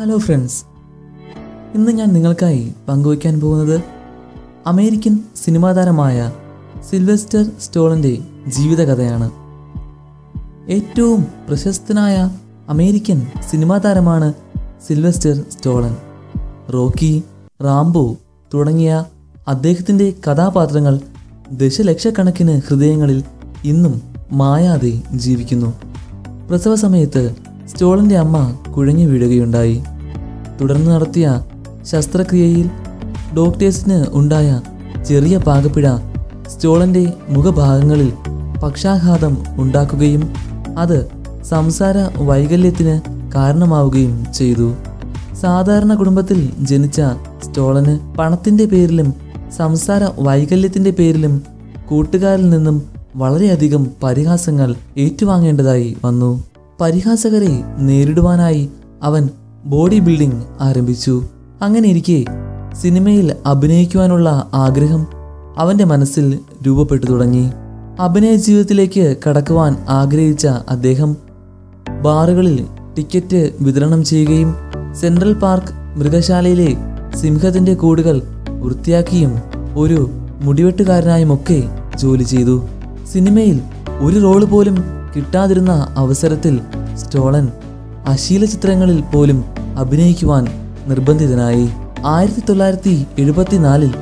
Hello friends ഇന്ന് ഞാൻ നിങ്ങൾക്കായി പങ്കുവയ്ക്കാൻ പോകുന്നത് അമേരിക്കൻ സിനിമാ താരമായ സിൽവെസ്റ്റർ സ്റ്റോളിന്റെ ജീവിതകഥയാണ്. ഏറ്റവും പ്രശസ്തനായ അമേരിക്കൻ സിനിമാ താരമാണ് സിൽവെസ്റ്റർ സ്റ്റോളൻ. റോക്കി റാംബോ തുടങ്ങിയ അദ്ദേഹത്തിന്റെ കഥാപാത്രങ്ങൾ ദശലക്ഷക്കണക്കിന് ഹൃദയങ്ങളിൽ ഇന്നും മായാതെ ജീവിക്കുന്നു. പ്രസവ സമയത്ത് സ്റ്റോളിന്റെ അമ്മ കുഴഞ്ഞു വീഴുകയുണ്ടായി. തുടർന്ന് നടത്തിയ ശസ്ത്രക്രിയയിൽ ഡോക്ടേഴ്സിന് ഉണ്ടായ ചെറിയ പാകപ്പിഴ സ്റ്റോളിന്റെ മുഖഭാഗങ്ങളിൽ പക്ഷാഘാതം ഉണ്ടാക്കുകയും അത് സംസാര വൈകല്യത്തിന് കാരണമാവുകയും ചെയ്തു. സാധാരണ കുടുംബത്തിൽ ജനിച്ച സ്റ്റോളന് പണത്തിന്റെ പേരിലും സംസാര വൈകല്യത്തിന്റെ പേരിലും കൂട്ടുകാരിൽ നിന്നും വളരെയധികം പരിഹാസങ്ങൾ ഏറ്റുവാങ്ങേണ്ടതായി വന്നു. പരിഹാസകരെ നേരിടുവാനായി അവൻ ബോഡി ബിൽഡിംഗ് ആരംഭിച്ചു. അങ്ങനെ ഇരിക്കെ സിനിമയിൽ അഭിനയിക്കുവാനുള്ള ആഗ്രഹം അവന്റെ മനസ്സിൽ രൂപപ്പെട്ടു തുടങ്ങി. അഭിനയ ജീവിതത്തിലേക്ക് കടക്കുവാൻ ആഗ്രഹിച്ച അദ്ദേഹം ബാറുകളിൽ ടിക്കറ്റ് വിതരണം ചെയ്യുകയും സെൻട്രൽ പാർക്ക് മൃഗശാലയിലെ സിംഹത്തിന്റെ കൂടുകൾ വൃത്തിയാക്കിയും ഒരു മുടിവെട്ടുകാരനായുമൊക്കെ ജോലി ചെയ്തു. സിനിമയിൽ ഒരു റോൾ പോലും കിട്ടാതിരുന്ന അവസരത്തിൽ സ്റ്റോളൻ അശീല ചിത്രങ്ങളിൽ പോലും അഭിനയിക്കുവാൻ നിർബന്ധിതനായി. ആയിരത്തി തൊള്ളായിരത്തി എഴുപത്തിനാലിൽ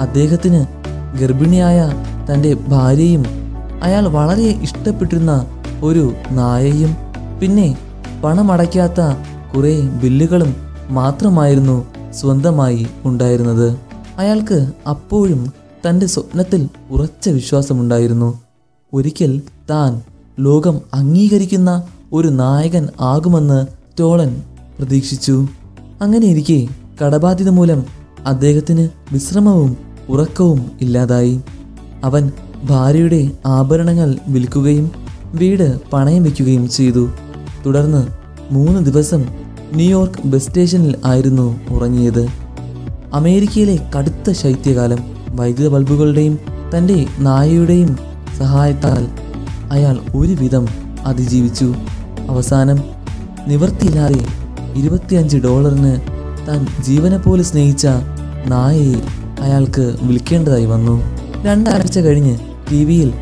അദ്ദേഹത്തിന് ഗർഭിണിയായ തന്റെ ഭാര്യയും അയാൾ വളരെ ഇഷ്ടപ്പെട്ടിരുന്ന ഒരു നായയും പിന്നെ പണമടയ്ക്കാത്ത കുറേ ബില്ലുകളും മാത്രമായിരുന്നു സ്വന്തമായി ഉണ്ടായിരുന്നത്. അയാൾക്ക് അപ്പോഴും തന്റെ സ്വപ്നത്തിൽ ഉറച്ച വിശ്വാസമുണ്ടായിരുന്നു. ഒരിക്കൽ താൻ ലോകം അംഗീകരിക്കുന്ന ഒരു നായകൻ ആകുമെന്ന് ടോളൻ പ്രതീക്ഷിച്ചു. അങ്ങനെ ഇരിക്കെ കടബാധ്യത മൂലം അദ്ദേഹത്തിന് വിശ്രമവും ഉറക്കവും ഇല്ലാതായി. അവൻ ഭാര്യയുടെ ആഭരണങ്ങൾ വിൽക്കുകയും വീട് പണയം വയ്ക്കുകയും ചെയ്തു. തുടർന്ന് മൂന്ന് ദിവസം ന്യൂയോർക്ക് ബസ് സ്റ്റേഷനിൽ ആയിരുന്നു ഉറങ്ങിയത്. അമേരിക്കയിലെ കടുത്ത ശൈത്യകാലം വൈദ്യുത ബൾബുകളുടെയും തന്റെ നായയുടെയും സഹായത്താൽ അയാൾ ഒരുവിധം അതിജീവിച്ചു. അവസാനം നിവർത്തിയില്ലാതെ ഇരുപത്തിയഞ്ച് ഡോളറിന് താൻ ജീവനെ പോലെ സ്നേഹിച്ച നായയെ അയാൾക്ക് വിൽക്കേണ്ടതായി വന്നു. രണ്ടാഴ്ച കഴിഞ്ഞ് ടി വിയിൽ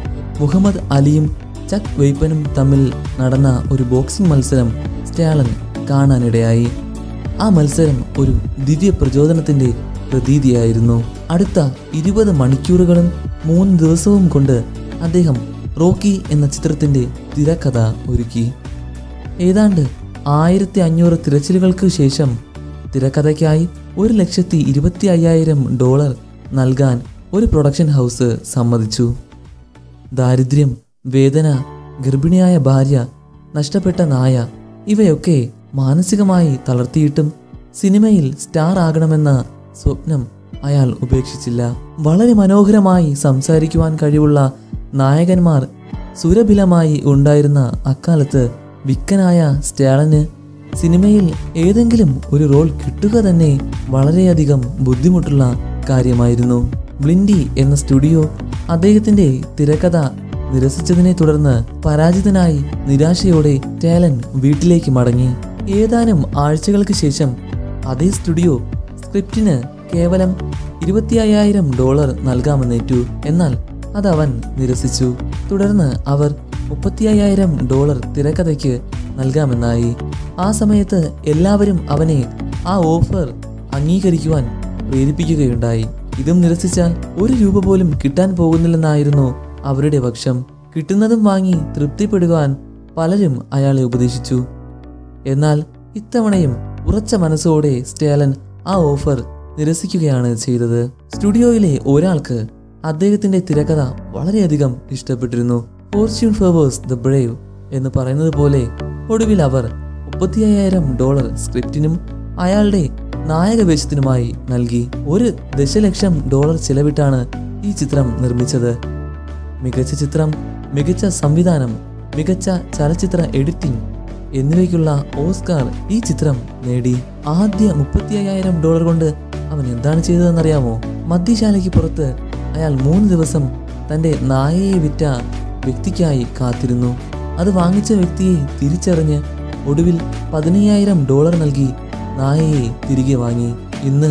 മുഹമ്മദ് അലിയും ചക് വെയ്പ്പനും തമ്മിൽ നടന്ന ഒരു ബോക്സിംഗ് മത്സരം സ്റ്റാലൻ കാണാനിടയായി. ആ മത്സരം ഒരു ദിവ്യ പ്രചോദനത്തിന്റെ പ്രതീതിയായിരുന്നു. അടുത്ത ഇരുപത് മണിക്കൂറുകളും മൂന്ന് ദിവസവും കൊണ്ട് അദ്ദേഹം റോക്കി എന്ന ചിത്രത്തിന്റെ തിരക്കഥ ഒരുക്കി. ഏതാണ്ട് ആയിരത്തി അഞ്ഞൂറ് തിരച്ചിലുകൾക്ക് ശേഷം തിരക്കഥയ്ക്കായി ഒരു ലക്ഷത്തി ഇരുപത്തി അയ്യായിരം ഡോളർ നൽകാൻ ഒരു പ്രൊഡക്ഷൻ ഹൗസ് സമ്മതിച്ചു. ദാരിദ്ര്യം വേദന ഗർഭിണിയായ ഭാര്യ നഷ്ടപ്പെട്ട നായ ഇവയൊക്കെ മാനസികമായി തളർത്തിയിട്ടും സിനിമയിൽ സ്റ്റാർ ആകണമെന്ന സ്വപ്നം അയാൾ ഉപേക്ഷിച്ചില്ല. വളരെ മനോഹരമായി സംസാരിക്കുവാൻ കഴിവുള്ള നായകന്മാർ സുരഭിലമായി ഉണ്ടായിരുന്ന അക്കാലത്ത് വിക്കനായ സ്റ്റാലിന് സിനിമയിൽ ഏതെങ്കിലും ഒരു റോൾ കിട്ടുക തന്നെ വളരെയധികം ബുദ്ധിമുട്ടുള്ള കാര്യമായിരുന്നു. ബ്ലിൻഡി എന്ന സ്റ്റുഡിയോ അദ്ദേഹത്തിന്റെ തിരക്കഥ നിരസിച്ചതിനെ തുടർന്ന് പരാജിതനായി നിരാശയോടെ ടാലൻ വീട്ടിലേക്ക് മടങ്ങി. ഏതാനും ആഴ്ചകൾക്ക് ശേഷം അതേ സ്റ്റുഡിയോ സ്ക്രിപ്റ്റിന് കേവലം ഇരുപത്തി അയ്യായിരം ഡോളർ നൽകാമെന്നേറ്റു. എന്നാൽ അതവൻ നിരസിച്ചു. തുടർന്ന് അവർ മുപ്പത്തി അയ്യായിരം ഡോളർ തിരക്കഥയ്ക്ക് നൽകാമെന്നായി. ആ സമയത്ത് എല്ലാവരും അവനെ ആ ഓഫർ അംഗീകരിക്കുവാൻ പ്രേരിപ്പിക്കുകയുണ്ടായി. ഇതും നിരസിച്ചാൽ ഒരു രൂപ പോലും കിട്ടാൻ പോകുന്നില്ലെന്നായിരുന്നു അവരുടെ പക്ഷം. കിട്ടുന്നതും വാങ്ങി തൃപ്തിപ്പെടുവാൻ പലരും അയാളെ ഉപദേശിച്ചു. എന്നാൽ ഇത്തവണയും ഉറച്ച മനസ്സോടെ സ്റ്റേലൻ ആ ഓഫർ നിരസിക്കുകയാണ് ചെയ്തത്. സ്റ്റുഡിയോയിലെ ഒരാൾക്ക് അദ്ദേഹത്തിന്റെ തിരക്കഥ വളരെയധികം ഇഷ്ടപ്പെട്ടിരുന്നു. ഫോർച്യൂൺ ഫേവേഴ്സ് ദ ബ്രേവ് എന്ന് പറയുന്നത് പോലെ ഒടുവിൽ അവർ മുപ്പത്തി അയ്യായിരം ഡോളർ സ്ക്രിപ്റ്റിനും അയാളുടെ നായകവേഷത്തിനുമായി നൽകി. ഒരു ദശലക്ഷം ഡോളർ ചിലവിട്ടാണ് ഈ ചിത്രം നിർമ്മിച്ചത്. മികച്ച ചിത്രം മികച്ച സംവിധാനം മികച്ച ചലച്ചിത്ര എഡിറ്റിംഗ് എന്നിവയ്ക്കുള്ള ഓസ്കാർ ഈ ചിത്രം നേടി. ആദ്യ മുപ്പത്തി അയ്യായിരം ഡോളർ കൊണ്ട് അവൻ എന്താണ് ചെയ്തതെന്നറിയാമോ? മദ്യശാലയ്ക്ക് പുറത്ത് അയാൾ മൂന്ന് ദിവസം തന്റെ നായയെ വിറ്റ വ്യക്തിക്കായി കാത്തിരുന്നു. അത് വാങ്ങിച്ച വ്യക്തിയെ തിരിച്ചറിഞ്ഞ് ഒടുവിൽ പതിനയ്യായിരം ഡോളർ നൽകി നായയെ തിരികെ വാങ്ങി. ഇന്ന്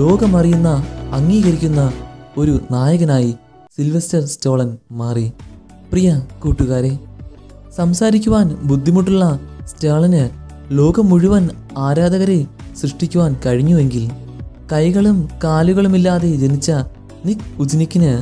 ലോകമറിയുന്ന അംഗീകരിക്കുന്ന ഒരു നായകനായി സിൽവസ്റ്റർ സ്റ്റോളൻ മാറി. പ്രിയ കൂട്ടുകാരെ സംസാരിക്കുവാൻ ബുദ്ധിമുട്ടുള്ള സ്റ്റാളിന് ലോകം മുഴുവൻ ആരാധകരെ സൃഷ്ടിക്കുവാൻ കഴിഞ്ഞുവെങ്കിൽ കൈകളും കാലുകളുമില്ലാതെ ജനിച്ച നിക് ഉജ്നിക്കിന്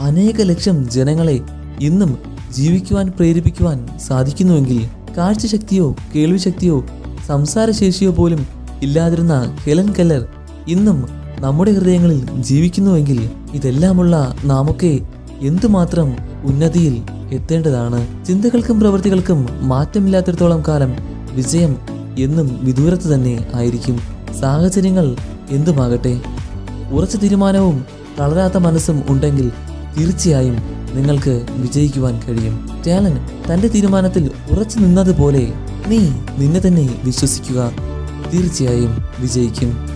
അനേക ലക്ഷം ജനങ്ങളെ ഇന്നും ജീവിക്കുവാൻ പ്രേരിപ്പിക്കുവാൻ സാധിക്കുന്നുവെങ്കിൽ കാഴ്ചശക്തിയോ കേൾവിശക്തിയോ സംസാരശേഷിയോ പോലും ഇല്ലാതിരുന്ന ഹെലൻ കെല്ലർ ഇന്നും നമ്മുടെ ഹൃദയങ്ങളിൽ ജീവിക്കുന്നുവെങ്കിൽ ഇതെല്ലാമുള്ള നാമൊക്കെ എന്തുമാത്രം ഉന്നതിയിൽ എത്തേണ്ടതാണ്? ചിന്തകൾക്കും പ്രവൃത്തികൾക്കും മാറ്റമില്ലാത്തിടത്തോളം കാലം വിജയം എന്നും വിദൂരത്ത് തന്നെ ആയിരിക്കും. സാഹചര്യങ്ങൾ എന്തുമാകട്ടെ? ഉറച്ച തീരുമാനവും തളരാത്ത മനസ്സും ഉണ്ടെങ്കിൽ തീർച്ചയായും നിങ്ങൾക്ക് വിജയിക്കുവാൻ കഴിയും. ടാലൻ തന്റെ തീരുമാനത്തിൽ ഉറച്ചു നിന്നതുപോലെ നീ നിന്നെ തന്നെ വിശ്വസിക്കുക. തീർച്ചയായും വിജയിക്കും.